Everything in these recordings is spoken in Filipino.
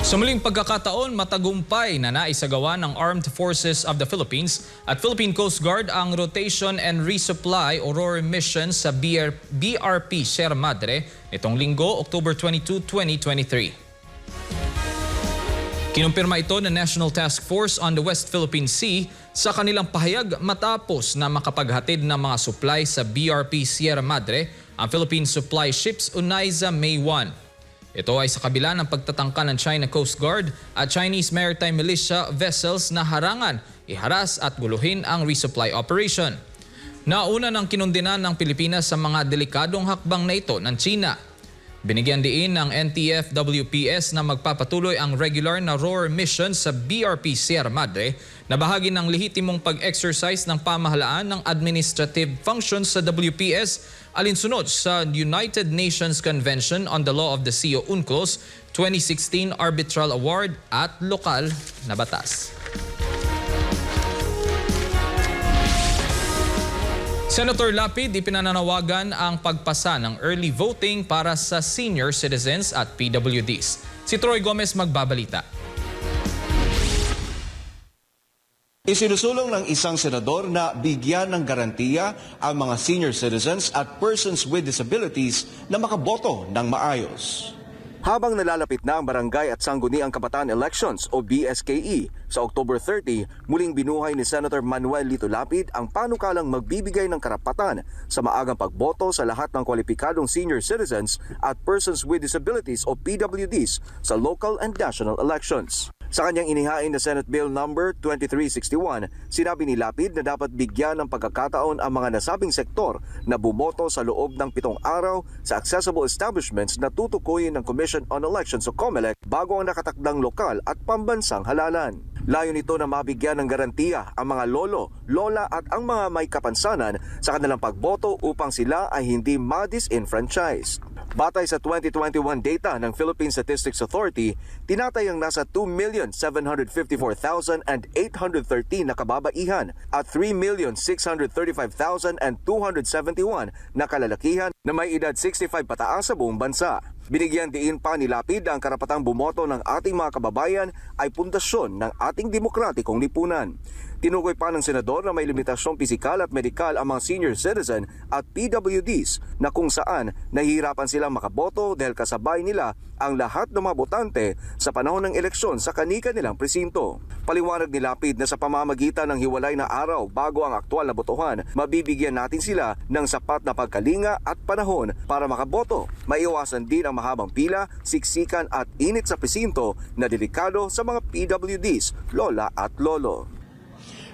Sa muling pagkakataon, matagumpay na naisagawa ng Armed Forces of the Philippines at Philippine Coast Guard ang rotation and resupply o ROR mission sa BR BRP Sierra Madre nitong linggo, October 22, 2023. Kinumpirma ito ng National Task Force on the West Philippine Sea sa kanilang pahayag matapos na makapaghatid ng mga supply sa BRP Sierra Madre ang Philippine Supply Ships Unaiza May 1. Ito ay sa kabila ng pagtatangka ng China Coast Guard at Chinese Maritime Militia vessels na harangan, iharas at guluhin ang resupply operation. Nauna ng kinundinan ng Pilipinas sa mga delikadong hakbang na ito ng China. Binigyan diin ng NTF-WPS na magpapatuloy ang regular na ROAR mission sa BRP Sierra Madre na bahagi ng lehitimong pag-exercise ng pamahalaan ng administrative functions sa WPS alinsunod sa United Nations Convention on the Law of the Sea o UNCLOS 2016 Arbitral Award at lokal na batas. Senator Lapid ipinananawagan ang pagpasa ng early voting para sa senior citizens at PWDs. Si Troy Gomez magbabalita. Isinusulong ng isang senador na bigyan ng garantiya ang mga senior citizens at persons with disabilities na makaboto ng maayos. Habang nalalapit na ang barangay at sangguniang kabataan elections o BSKE sa October 30, muling binuhay ni Senator Manuel Lito Lapid ang panukalang magbibigay ng karapatan sa maagang pagboto sa lahat ng kwalipikadong senior citizens at persons with disabilities o PWDs sa local and national elections. Sa kanyang inihain na Senate Bill number 2361, sinabi ni Lapid na dapat bigyan ng pagkakataon ang mga nasabing sektor na bumoto sa loob ng pitong araw sa accessible establishments na tutukuyin ng Commission on Elections o COMELEC bago ang nakatakdang lokal at pambansang halalan. Layo nito na mabigyan ng garantiya ang mga lolo, lola at ang mga may kapansanan sa kanilang pagboto upang sila ay hindi ma-disenfranchised. Batay sa 2021 data ng Philippine Statistics Authority, tinatayang nasa 2,754,813 na kababaihan at 3,635,271 na kalalakihan na may edad 65 pataas sa buong bansa. Binigyan diin pa ni Lapid ang karapatang bumoto ng ating mga kababayan ay pundasyon ng ating demokratikong lipunan. Tinukoy pa ng senador na may limitasyong pisikal at medikal ang mga senior citizen at PWDs na kung saan nahihirapan silang makaboto dahil kasabay nila ang lahat ng mga botante sa panahon ng eleksyon sa kanika nilang presinto. Paliwanag ni Lapid na sa pamamagitan ng hiwalay na araw bago ang aktwal na botohan, mabibigyan natin sila ng sapat na pagkalinga at panahon para makaboto. Maiwasan din ang mahabang pila, siksikan at init sa presinto na delikado sa mga PWDs, lola at lolo.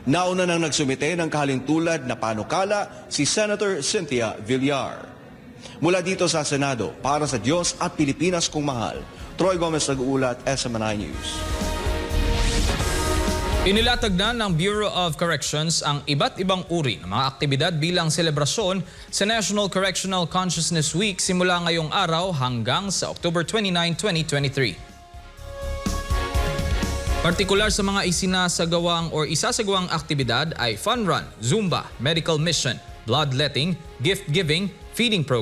Nauna nang nagsumite ng kahalintulad na panukala si Senator Cynthia Villar. Mula dito sa Senado, para sa Diyos at Pilipinas kung mahal, Troy Gomez nag-uulat, SMNI News. Inilatag na ng Bureau of Corrections ang iba't ibang uri ng mga aktibidad bilang selebrasyon sa National Correctional Consciousness Week simula ngayong araw hanggang sa October 29, 2023. Partikular sa mga isinasagawang or isasagawang aktibidad ay fun run, Zumba, medical mission, bloodletting, gift giving, feeding program,